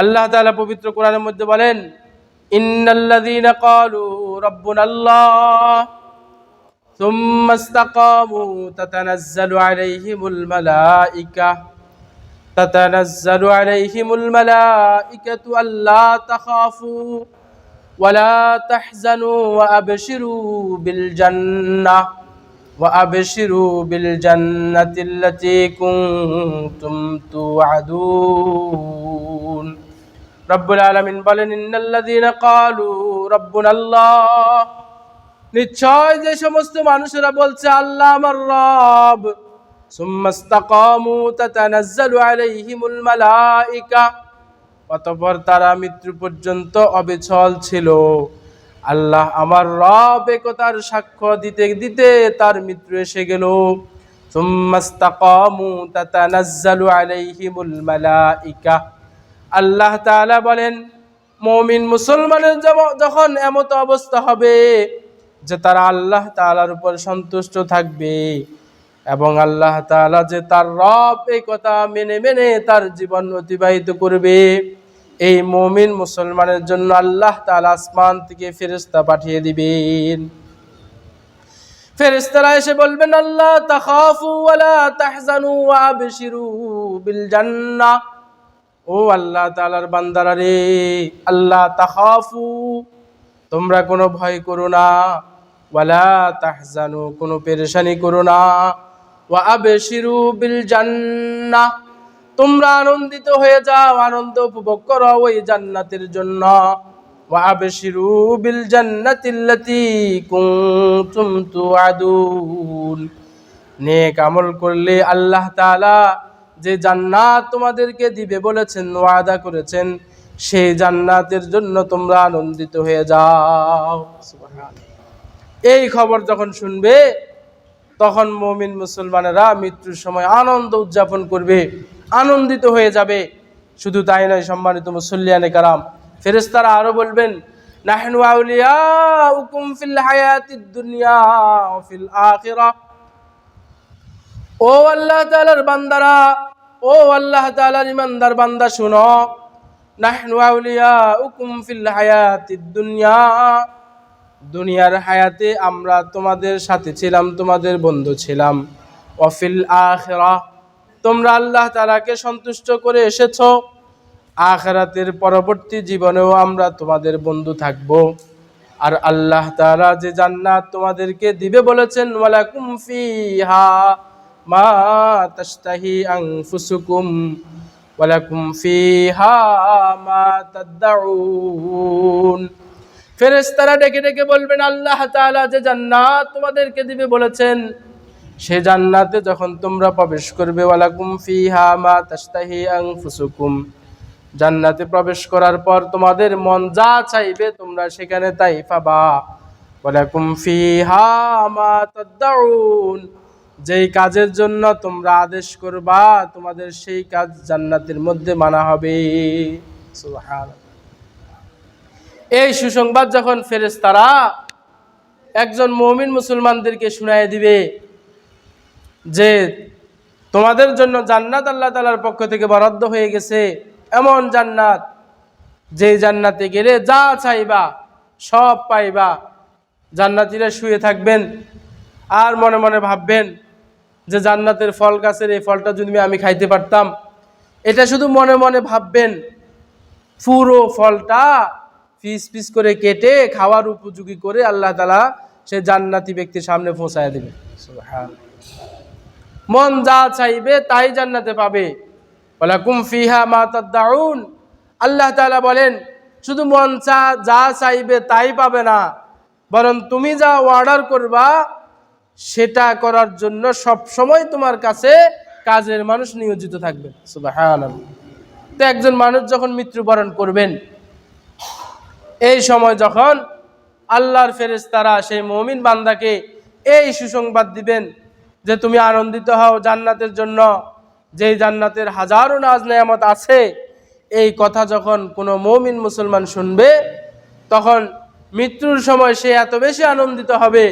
আল্লাহ তাআলা পবিত্র কোরআনের মধ্যে বলেন ইন্নাল্লাযীনা ক্বালু রাব্বুনাল্লাহ ثم استقاموا تتنزل عليهم الملائكة تتنزل عليهم الملائكة ألا تخافوا ولا تحزنوا وأبشروا بالجنة وأبشروا بالجنة التي كنتم توعدون রব্বুল আলমিন বলেন ইন্নাল্লাদিন কালু রব্বুল আল্লাহ নিশ্চয় যে সমস্ত মানুষেরা বলছে, আল্লাহ আমার রব। সুম্মাস্তাকামু তাতানাজ্জালু আলাইহিমুল মালাইকা। অতঃপর তারা মৃত্যু পর্যন্ত অবিচল ছিল। আল্লাহ আমার রব একতার সাক্ষ্য দিতে দিতে তার মৃত্যু এসে গেল। সুম্মাস্তাকামু তাতানাজ্জালু আলাইহিমুল মালাইকা। আল্লাহ তাআলা বলেন, মমিন মুসলমানের যখন এমত অবস্থা হবে যে তারা আল্লাহ তাআলার উপর সন্তুষ্ট থাকবে এবং আল্লাহ তাআলা যে তার রব এই কথা মেনে মেনে তার জীবন অতিবাহিত করবে, এই মমিন মুসলমানের জন্য আল্লাহ তাআলা আসমান থেকে ফেরেশতা পাঠিয়ে দিবেন। ফেরেশতারা এসে বলবেন, আল্লাহ, তাখাফু ওয়ালা তাহজানু ওয়া বিল ও আল্লাহ তালার বান্দারা রে, আল্লাহ তাহাফু তোমরা কোনো ভয় করো না, ওয়ালা তাহজানু, কোনো পেরেশানি করো না, ওয়া আবশিরু বিল জান্নাহ, তোমরা আনন্দিত হয়ে যাও, আনন্দ উপভোগ করো ওই জান্নাতের জন্য, ওয়া আবশিরু বিল জান্নাতিল্লাতী কুনতুম তুআদুন, নেক আমল করলে আল্লাহ তাআলা যে জান্নাত তোমাদেরকে দিবে বলেছেন, ওয়াদা করেছেন, সেই জান্নাতের জন্য তোমরা আনন্দিত হয়ে যাও। এই খবর যখন শুনবে, তখন মমিন মুসলমানেরা মৃত্যুর সময় আনন্দ উদযাপন করবে, আনন্দিত হয়ে যাবে। শুধু তাই নয়, সম্মানিত মুসল্লিয়ানে কারাম, ফেরেশতারা আরও বলবেন, নাহনু আউলিয়াউকুম ফিল হায়াতিদ দুনিয়া ফিল আখিরাহ ও আল্লাহ তাআলার বান্দারা, ও আল্লাহ তাআলার ইমানদার বান্দা শুনো। নাহনু আউলিয়াউকুম ফিল হায়াতিদ দুনিয়া। দুনিয়ার হায়াতে আমরা তোমাদের সাথে ছিলাম, তোমাদের বন্ধু ছিলাম। অফিল আখরা, তোমরা আল্লাহ তাআলাকে সন্তুষ্ট করে এসেছ। আখরাতের পরবর্তী জীবনেও আমরা তোমাদের বন্ধু থাকব। আর আল্লাহ তাআলা যে জান্নাত তোমাদেরকে দিবে বলেছেন, ওয়ালাকুম ফিহা। মা তাশতাহি আনফুসুকুম ওয়ালাকুম ফিহা মা তাদউন ফেরেশতারা ডেকে ডেকে বলবেন, আল্লাহ তাআলা যে জান্নাত তোমাদেরকে দিবে বলেছেন, সে জান্নাতে যখন তোমরা প্রবেশ করবে, ওয়ালাকুম ফিহা মা তাশতাহি আনফুসুকুম। জান্নাতে প্রবেশ করার পর তোমাদের মন যা চাইবে তোমরা সেখানে তাই পাবা। ওয়ালাকুম ফিহা মা তাদউন যেই কাজের জন্য তোমরা আদেশ করবা, তোমাদের সেই কাজ জান্নাতের মধ্যে মানা হবে। এই সুসংবাদ যখন ফেরেশতারা একজন মমিন মুসলমানদেরকে শুনায় দিবে যে, তোমাদের জন্য জান্নাত আল্লাহ তালার পক্ষ থেকে বরাদ্দ হয়ে গেছে, এমন জান্নাত যে জান্নাতে গেলে যা চাইবা, সব পাইবা। জান্নাতিরা শুয়ে থাকবেন আর মনে মনে ভাববেন যে জান্নাতের ফল গাছের এই ফলটা যদি আমি খাইতে পারতাম। এটা শুধু মনে মনে ভাববেন পুরো ফলটা পিস পিস করে কেটে খাওয়ার উপযোগী করে আল্লাহ তালা সে জান্নাতি ব্যক্তির সামনে পৌঁছায় দেবে। মন যা চাইবে তাই জান্নাতে পাবে। বলা কুমফিহা আল্লাহ তাআলা বলেন শুধু মন চা যা চাইবে তাই পাবে না বরং তুমি যা অর্ডার করবা সেটা করার জন্য সব সময় তোমার কাছে কাজের মানুষ নিয়োজিত থাকবে। তো একজন মানুষ যখন মৃত্যুবরণ করবেন, এই সময় যখন আল্লাহর ফেরেশতারা সেই মমিন বান্দাকে এই সুসংবাদ দিবেন যে তুমি আনন্দিত হও জান্নাতের জন্য, যেই জান্নাতের হাজারো নাজ নেয়ামত আছে, এই কথা যখন কোনো মমিন মুসলমান শুনবে, তখন মৃত্যুর সময় সে এত বেশি আনন্দিত হবে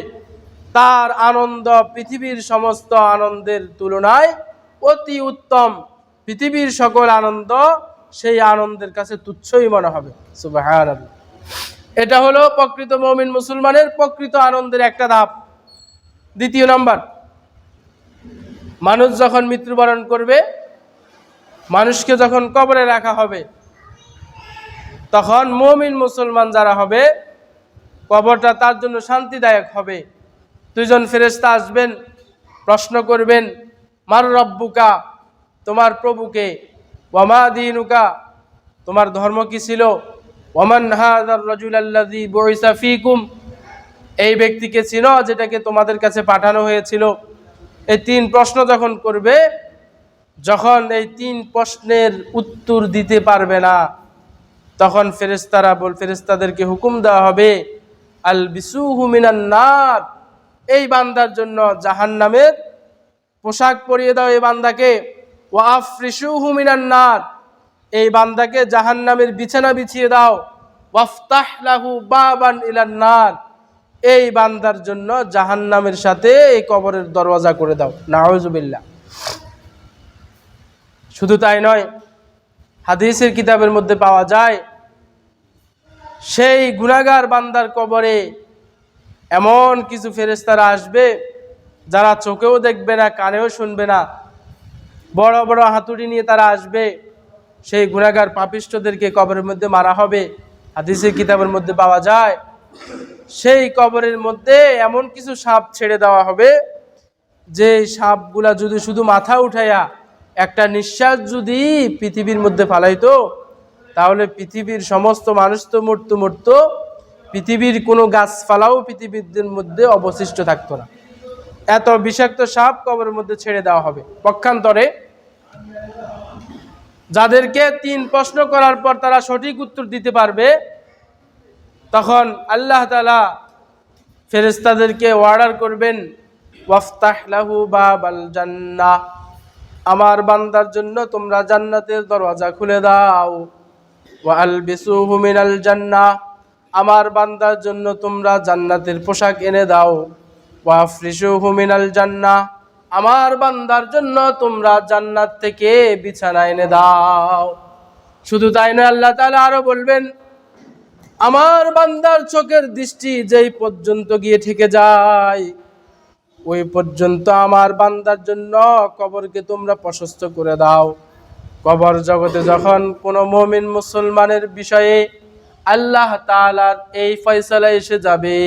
তার আনন্দ পৃথিবীর সমস্ত আনন্দের তুলনায় অতি উত্তম। পৃথিবীর সকল আনন্দ সেই আনন্দের কাছে তুচ্ছই মনে হবে। এটা হলো প্রকৃত মমিন মুসলমানের প্রকৃত আনন্দের একটা ধাপ। দ্বিতীয় নম্বর, মানুষ যখন মৃত্যুবরণ করবে, মানুষকে যখন কবরে রাখা হবে, তখন মমিন মুসলমান যারা হবে, কবরটা তার জন্য শান্তিদায়ক হবে। দুইজন ফেরেস্তা আসবেন, প্রশ্ন করবেন, মার রব্বুকা, তোমার প্রভুকে? ওয়ামা দিনুকা, তোমার ধর্ম কি ছিল? ওমান হাদার রাজুল আল্লাযী বুইসা ফীকুম? এই ব্যক্তিকে ছিল যেটাকে তোমাদের কাছে পাঠানো হয়েছিল? এই তিন প্রশ্ন যখন করবে, যখন এই তিন প্রশ্নের উত্তর দিতে পারবে না, তখন ফেরেস্তারা বল ফেরেস্তাদেরকে হুকুম দেওয়া হবে আল বিসুহু মিনান নার এই বান্দার জন্য জাহান্নামের পোশাক পরিয়ে দাও এই বান্দাকে। ওয়াফরিসুহু মিনান নার। এই বান্দাকে জাহান্নামের বিছানা বিছিয়ে দাও। ওয়াফতাহ বাবান ইলান নার। এই বান্দার জন্য জাহান্নামের সাথে এই কবরের দরওয়াজা করে দাও। নাউজুবিল্লাহ। শুধু তাই নয়, হাদিসের কিতাবের মধ্যে পাওয়া যায়, সেই গুনাগার বান্দার কবরে এমন কিছু ফেরেস্তারা আসবে যারা চোখেও দেখবে না, কানেও শুনবে না। বড় বড় হাতুড়ি নিয়ে তারা আসবে। সেই গুণাগার পাপিষ্টদেরকে কবরের মধ্যে মারা হবে। হাদিসের কিতাবের মধ্যে পাওয়া যায়, সেই কবরের মধ্যে এমন কিছু সাপ ছেড়ে দেওয়া হবে, যে সাপগুলা যদি শুধু মাথা উঠাইয়া একটা নিঃশ্বাস যদি পৃথিবীর মধ্যে ফালাইতো, তাহলে পৃথিবীর সমস্ত মানুষ তো মরতো মরতো পৃথিবীর কোনো গাছপালাও পৃথিবীর মধ্যে অবশিষ্ট থাকতো না। এত বিষাক্ত সাপ কবরের মধ্যে ছেড়ে দেওয়া হবে। পক্ষান্তরে যাদেরকে তিন প্রশ্ন করার পর তারা সঠিক উত্তর দিতে পারবে, তখন আল্লাহ তালা ফেরেস্তাদেরকে অর্ডার করবেন, ওয়াফতাহ লাহু বাবাল আমার বান্দার জন্য তোমরা জান্নাতের দরওয়াজা খুলে দাও। ওয়াল বিসুহু মিনাল জান্নাহ। আমার বান্দার জন্য তোমরা জান্নাতের পোশাক এনে দাও। ওয়াফরিসুহু মিনাল জান্নাহ, আমার বান্দার জন্য তোমরা জান্নাত থেকে বিছানা এনে দাও। শুধু তাই নয়, আল্লাহ তাআলা আরও বলবেন, আমার বান্দার চোখের দৃষ্টি যেই পর্যন্ত গিয়ে ঠেকে যায়, ওই পর্যন্ত আমার বান্দার জন্য কবরকে তোমরা প্রশস্ত করে দাও। কবর জগতে যখন কোনো মমিন মুসলমানের বিষয়ে আল্লাহ তাআলার এই ফয়সালা এসে যাবে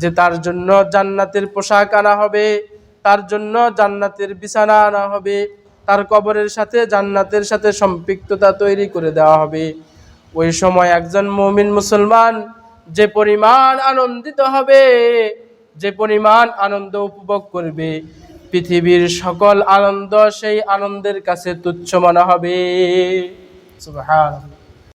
যে তার জন্য জান্নাতের পোশাক আনা হবে, তার জন্য জান্নাতের বিছানা আনা হবে, তার কবরের সাথে জান্নাতের সাথে সম্পৃক্ততা তৈরি করে দেওয়া হবে। ওই সময় একজন মমিন মুসলমান যে পরিমাণ আনন্দিত হবে, যে পরিমাণ আনন্দ উপভোগ করবে, পৃথিবীর সকল আনন্দ সেই আনন্দের কাছে তুচ্ছ মনে হবে।